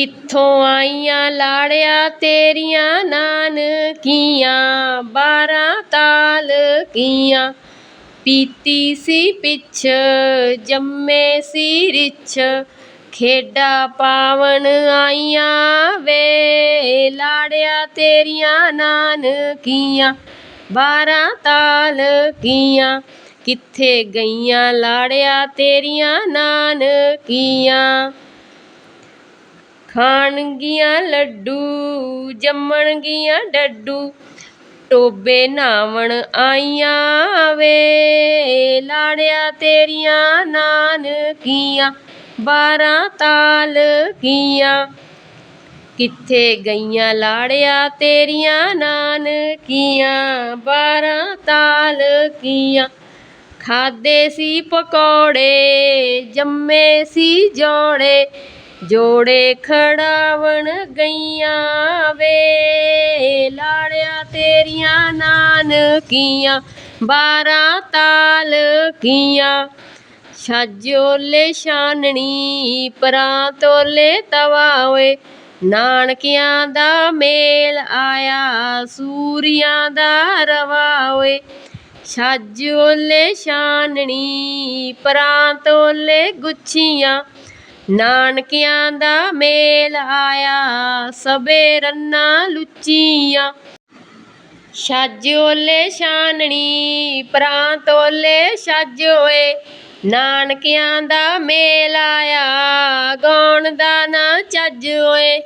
ਕਿੱਥੋਂ ਆਈਆਂ ਲਾੜਿਆ ਤੇਰੀਆਂ, ਨਾਨਕੀਆਂ, ਬਾਰਾਂ ਤਾਲ ਕੀਆਂ। ਪੀਤੀ ਸੀ ਪਿੱਛ, ਜੰਮੇ ਸੀ ਰਿੱਛ, ਖੇਡਾਂ ਪਾਵਨ ਆਈਆਂ ਵੇ। ਲਾੜਿਆ ਤੇਰੀਆਂ, ਨਾਨਕੀਆਂ, ਬਾਰਾਂ ਤਾਲ ਕੀਆਂ। ਕਿੱਥੇ ਗਈਆਂ ਲਾੜਿਆ ਤੇਰੀਆਂ, ਨਾਨਕੀਆਂ? ਖਾਣਗੀਆਂ ਲੱਡੂ, ਜੰਮਣਗੀਆਂ ਡੱਡੂ, ਟੋਬੇ ਨਾਵਣ ਆਈਆਂ ਵੇ, ਲਾੜਿਆ ਤੇਰੀਆਂ ਨਾਨਕੀਆਂ, ਬਾਰਾਂ ਤਾਲ ਕੀਆਂ। ਕਿੱਥੇ ਗਈਆਂ ਲਾੜਿਆ ਤੇਰੀਆਂ ਨਾਨਕੀਆਂ, ਬਾਰਾਂ ਤਾਲ ਕੀਆਂ। ਖਾਦੇ ਸੀ ਪਕੌੜੇ, ਜੰਮੇ ਸੀ ਜੋੜੇ ਜੋੜੇ ਖੜਾਵਣ ਗਈਆਂ ਵੇ, ਲਾੜਿਆ ਤੇਰੀਆਂ ਨਾਨਕੀਆਂ, ਬਾਰਾਂ ਤਾਲ ਕੀਆਂ। ਛੱਜ ਓਲੇ ਛਾਨਣੀ, ਪਰਾਂ ਤੋਲੇ ਤਵਾ ਓਏ, ਨਾਨਕਿਆਂ ਦਾ ਮੇਲ ਆਇਆ, ਸੂਰੀਆਂ ਦਾ ਰਵਾ ਓਏ। ਛੱਜ ਓਲੇ ਛਾਨਣੀ, ਪਰਾਂ ਤੋਲੇ ਗੁੱਛੀਆਂ ਨਾਨਕਿਆਂ ਦਾ ਮੇਲ ਆਇਆ, ਸਭੇ ਰੰਨਾਂ ਲੁੱਚੀਆਂ। ਛੱਜ ਛਾਨਣੀ ਪਰਾਂ ਤੋਲੇ ਛੱਜ ਓਏ, ਨਾਨਕਿਆਂ ਦਾ ਮੇਲ ਆਇਆ, ਗਾਉਣ ਦਾ ਨਾ ਚੱਜ ਓਏ।